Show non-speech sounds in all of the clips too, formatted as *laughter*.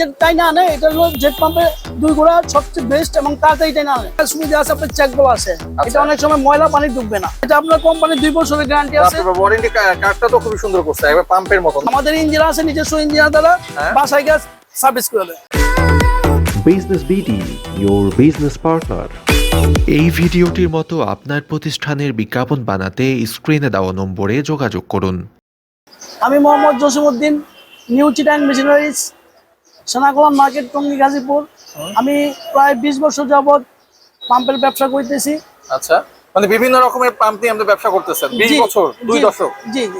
যে টাইনা আনে এটা হলো জেট পাম্পে দুই গোড়া সবচেয়ে বেস্ট এবং তাড়াতাড়ি সুবিধা আছে আপনার চেক বল আছে। এটা অনেক সময় ময়লা পানি ঢুকবে না। এটা আপনার কোম্পানির দুই বছরের গ্যারান্টি আছে। ওয়ারেন্টি কার্ডটা তো খুবই সুন্দর করছে একবার পাম্পের মতন। আমাদের ইঞ্জিন আছে নিজস্ব ইঞ্জিনিয়ার দ্বারা। বাসায় গ্যাস সার্ভিস করে দেয়। Business BD your business partner এই ভিডিওটির মতো আপনার প্রতিষ্ঠানের বিজ্ঞাপন বানাতে স্ক্রিনে দেওয়া নম্বরে যোগাযোগ করুন। আমি Mohammad Jasimuddin new Chittagong machineries Sonakalam market Tongi Gazipur. আমি প্রায় বিশ বছর যাবৎ পাম্পের ব্যবসা করতেছি। আচ্ছা। মানে বিভিন্ন রকমের পাম্প নিয়ে আমাদের ব্যবসা করতেছেন বিশ বছর দুই দশক।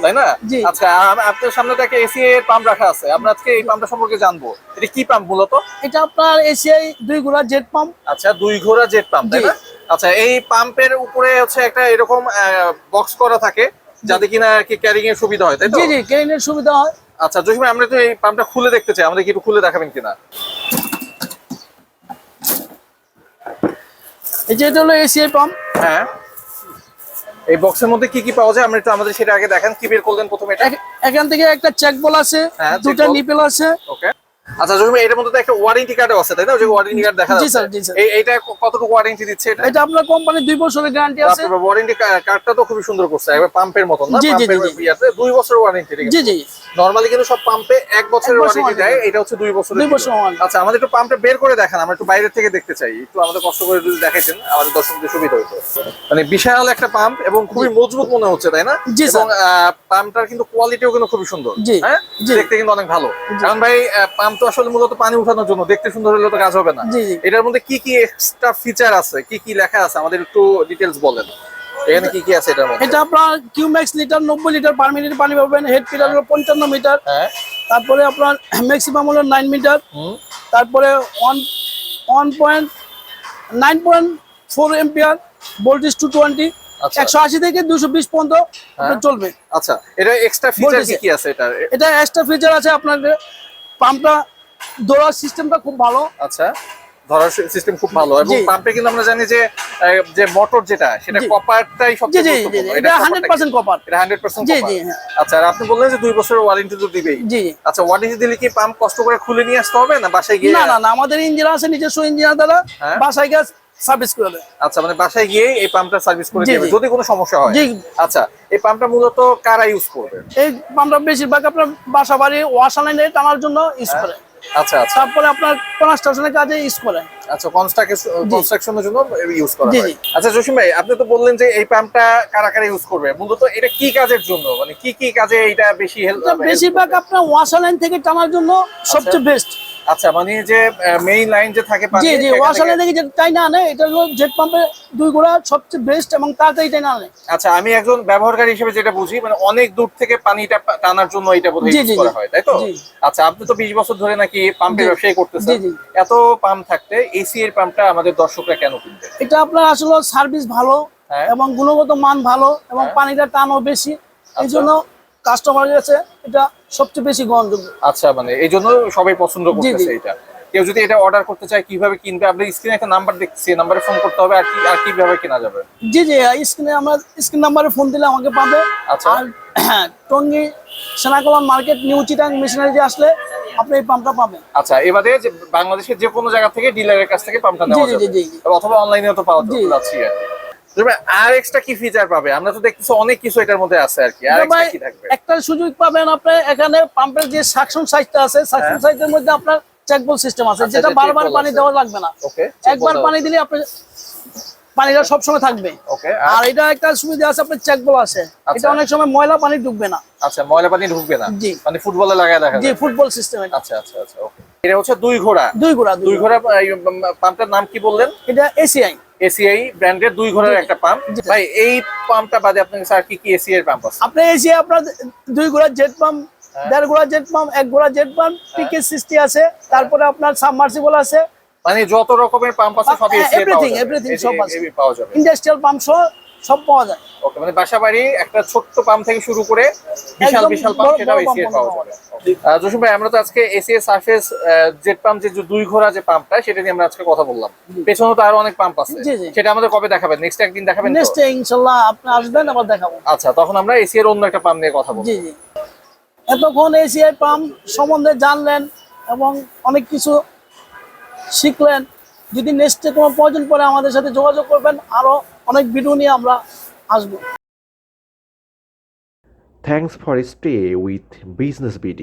তাই না? আচ্ছা আপনার সামনে তো একটা এসি এর পাম্প রাখা আছে। আমরা আজকে এই পাম্পটা সম্পর্কে জানব। এটা কি পাম্প মূলত? এটা আপনার এসিআই দুই গোড়া জেট পাম্প। আচ্ছা দুই ঘোড়া জেট পাম্প তাই না? আচ্ছা এই পাম্পের উপরে হচ্ছে একটা এরকম বক্স করা থাকে যাতে কিনা আর কি ক্যারিং এর সুবিধা হয় তাই তো? জি জি ক্রেনের সুবিধা হয়। আচ্ছা জসিম আমরা তো এই পাম্পটা খুলে দেখতে চাই। আমাদের কি একটু খুলে দেখাবেন কিনা? এই যে এটা হলো এসিআই পাম্প হ্যাঁ। এই বক্সের মধ্যে কি কি পাওয়া যায়? আমরা একটু আমাদের সেটা আগে দেখেন কি বের করলেন প্রথমে এটা? এখান থেকে একটা চেক বল আছে হ্যাঁ, দুটা। নিপেল আছে। ওকে আচ্ছা ভাই, এটার মধ্যে তো একটা ওয়ারেন্টি কার্ডও আছে তাই না? যে ওয়ারেন্টি কার্ড দেখা যাচ্ছে। জি, স্যার। এই এইটা কতটুকু ওয়ারেন্টি দিচ্ছে এটা? এটা আপনার কোম্পানির দুই বছরের গ্যারান্টি আছে। আপনার ওয়ারেন্টি কার্ডটা তো খুবই সুন্দর করছে একবার পাম্পের মতন না? পাম্পের জি। ইয়াতে দুই বছরের ওয়ারেন্টি জি জি। নরমালি কিন্তু সব পাম্পে এক বছরের ওয়ারেন্টি দেয় এটা হচ্ছে দুই বছরের দুই ছিল। বছর আচ্ছা আমাদের একটু পাম্পটা বের করে দেখান আমরা একটু বাইরে থেকে দেখতে চাই। একটু আমাদের কষ্ট করে যদি দেখাইতেন আমাদের দর্শকদের সুবিধা হতো মানে বিশাল একটা পাম্প এবং খুবই মজবুত মনে হচ্ছে তাই না? এবং পাম্পটার কিন্তু কোয়ালিটিও কিন্তু খুবই সুন্দর হ্যাঁ? দেখতে কিন্তু অনেক ভালো। কারণ ভাই পাম্প তো আসলে মূলত পানি উঠানোর জন্য। দেখতে সুন্দর হলে তো কাজ হবে না। এটার মধ্যে কি কি এক্সট্রা ফিচার আছে? কি কি লেখা আছে? আমাদের একটু ডিটেলস বলেন। এখানে কি কি আছে এটার মধ্যে? এটা আপনার কিউম্যাক্স লিটার নব্বই লিটার পার মিনিট পানি পাবেন। হেড পিটার হলো পঞ্চান্ন মিটার হ্যাঁ। তারপরে আপনার ম্যাক্সিমাম হলো নাইন মিটার তারপরে one one point nine point four ampere voltage two twenty আচ্ছা। একশো আশি থেকে দুশো বিশ পর্যন্ত চলবে। আচ্ছা এটা এক্সট্রা ফিচার কি কি আছে এটা এটা এক্সট্রা ফিচার আছে আপনার পাম্পটা দৌড়ার সিস্টেমটা খুব ভালো। আচ্ছা ধরার সিস্টেম খুব ভালো এবং পাম্পে কিন্তু আমরা জানি যে যে মোটর যেটা সেটা কপারটাই সবচেয়ে গুরুত্বপূর্ণ। এটা কপার এটা জি, জি, হ্যাঁ। আচ্ছা আর আপনি বললেন যে দুই বছরের ওয়ারেন্টি তো দিবেই। জি আচ্ছা ওয়ারেন্টি দিলে কি পাম্প কষ্ট করে খুলে নিয়ে আসতে হবে না বাসায় গিয়ে? না না আমাদের ইঞ্জিন আছে নিজস্ব ইঞ্জিনিয়ার দ্বারা হ্যাঁ। বাসায় গ্যাস সার্ভিস করে দেয়। আচ্ছা মানে বাসায় গিয়ে এই পাম্পটা সার্ভিস করে দিবে যদি কোনো সমস্যা হয়। আচ্ছা এই পাম্পটা মূলত কারা ইউজ করবে? এই পাম্পটা বেশিরভাগ আপনার বাসা বাড়ি ওয়াশালাইনে টানার জন্য ইউজ করে। আচ্ছা আচ্ছা। তারপরে আপনার কনস্ট্রাকশনের কাজে ইউজ করে। আচ্ছা কনস্ট্রাকশন কনস্ট্রাকশনের জন্য ইউজ করা হয়। আচ্ছা জসিম ভাই আপনি তো বললেন যে এই পাম্পটা কারা কারা ইউজ করবে? মূলত এটা কি কাজের জন্য? মানে কি কি কাজে এটা বেশি হেল্প বেশিরভাগ আপনার ওয়াশালাইন থেকে টানার জন্য সবচেয়ে বেস্ট আচ্ছা মানে যে মেইন লাইন যে থাকে জি জি ওয়াশালাইন থেকে- থেকে যে টাইনা আনে? এটা হলো জেট পাম্পে দুই গোড়া সবচেয়ে বেস্ট এবং তাড়াতাড়ি টাইনা আনে? আচ্ছা আমি একজন ব্যবহারকারী হিসেবে যেটা বুঝি মানে অনেক দূর থেকে পানিটা টানার জন্য এটা বোধহয় ইউজ করা হয় তাই তো? আচ্ছা আপনি তো 20 বছর ধরে নাকি পাম্পের। ব্যবসায় করতেছেন। এত পাম্প থাকতে এসি এর পাম্পটা আমাদের দর্শকরা কেন কিনবে এটা আপনার আসলে সার্ভিস ভালো হ্যাঁ। এবং গুণগত মান ভালো এবং পানিটা টানও বেশি। এই জন্য কাস্টমারের কাছে এটা সবচেয়ে বেশি গ্রহণযোগ্য। আচ্ছা মানে এই জন্য সবাই পছন্দ। করতেছে এটা। কেউ যদি এটা অর্ডার করতে চায় কীভাবে কিনবে? আপনি স্ক্রিনে একটা নাম্বার দেখছি নাম্বারে ফোন করতে হবে আর কি আর কীভাবে কেনা যাবে? জি জি স্ক্রিনে আমরা স্ক্রিন নাম্বারে ফোন দিলে আমাকে পাবে। আচ্ছা। আর *clears throat* Tongi Senakalam market new Chittagong machinery আসলে আপনি এই পাম্পটা পাবেন। আচ্ছা এবারে যে বাংলাদেশের যে কোনো জায়গা থেকে ডিলারের কাছ থেকে পাম্পটা নেওয়া যাবে। জি, জি। অথবা অনলাইনেও তো পাওয়া যাচ্ছে আর কি। এক্সট্রা কি ফিচার পাবে? আমরা তো দেখতেছি অনেক কিছু এটার মধ্যে আছে আর কি। আর কি থাকবে? একটা সুযোগ পাবেন আপনি এখানে পাম্পের যে সাকশন সাইজটা আছে সাকশন সাইজের মধ্যে আপনার চেকবল সিস্টেম আছে হ্যাঁ। আচ্ছা, যেটা বারবার পানি দেওয়া লাগবে না। একবার পানি দিলে আপনি পানিটা সবসময় থাকবে। ওকে আর এটা একটা সুবিধা আছে আপনার চেকবল আছে। আচ্ছা। এটা অনেক সময় ময়লা পানি ঢুকবে না। আচ্ছা ময়লা পানি ঢুকবে না? জি। মানে ফুটবলে লাগায় দেখা জি ফুটবল সিস্টেম এটা। আচ্ছা আচ্ছা আচ্ছা ওকে এটা হচ্ছে দুই ঘোড়া। দুই গোড়া দুই ঘোড়া। পাম্পটার নাম কি বললেন? এটা এসিআই এসিআই ব্র্যান্ডের দুই ঘোড়ার একটা পাম্প ভাই এই পাম্পটা বাদে আপনার কাছে আর কি কি এসিআই পাম্প আছে? আপনি এসিআই আপনার দুই ঘোড়ার জেট পাম্প হ্যাঁ। দেড় ঘোড়া জেট পাম্প এক ঘোড়া জেট পাম্প পিকে সৃষ্টি আছে তারপরে আপনার সাবমার্সিবল আছে। মানে যত রকমের পাম্প আছে সব এসিআই everything এই- সব আছে। ইন্ডাস্ট্রিয়াল পাম্প সহ সব পাওয়া যায়। ওকে মানে বাসাবাড়ি একটা ছোট্ট পাম্প থেকে শুরু করে বিশাল বিশাল পাম্প সেটাও এসিআই পাওয়া যাবে। জসিম ভাই আমরা তো আজকে এসিএস সার্ফেস জেট পাম্প যে দুই ঘোড়া যে পাম্পটা সেটা নিয়ে আমরা আজকে কথা বললাম। পেছনে তো আরও অনেক পাম্প আছে। সেটা আমাদের কবে দেখাবেন? নেক্সট একদিন দেখাবেন? নেক্সট ইনশাল্লাহ আপনি আসবেন আবার দেখাবো। আচ্ছা তখন আমরা এসি এর অন্য একটা পাম্প নিয়ে কথা বলব। জি জি। এতক্ষণ এসিআই পাম্প সম্বন্ধে জানলেন এবং অনেক কিছু শিখলেন। যদি নেক্সটে কোনো প্রয়োজন পড়ে আমাদের সাথে যোগাযোগ করবেন আরও অনেক ভিডিও নিয়ে আমরা আসব Thanks for stay with Business BD.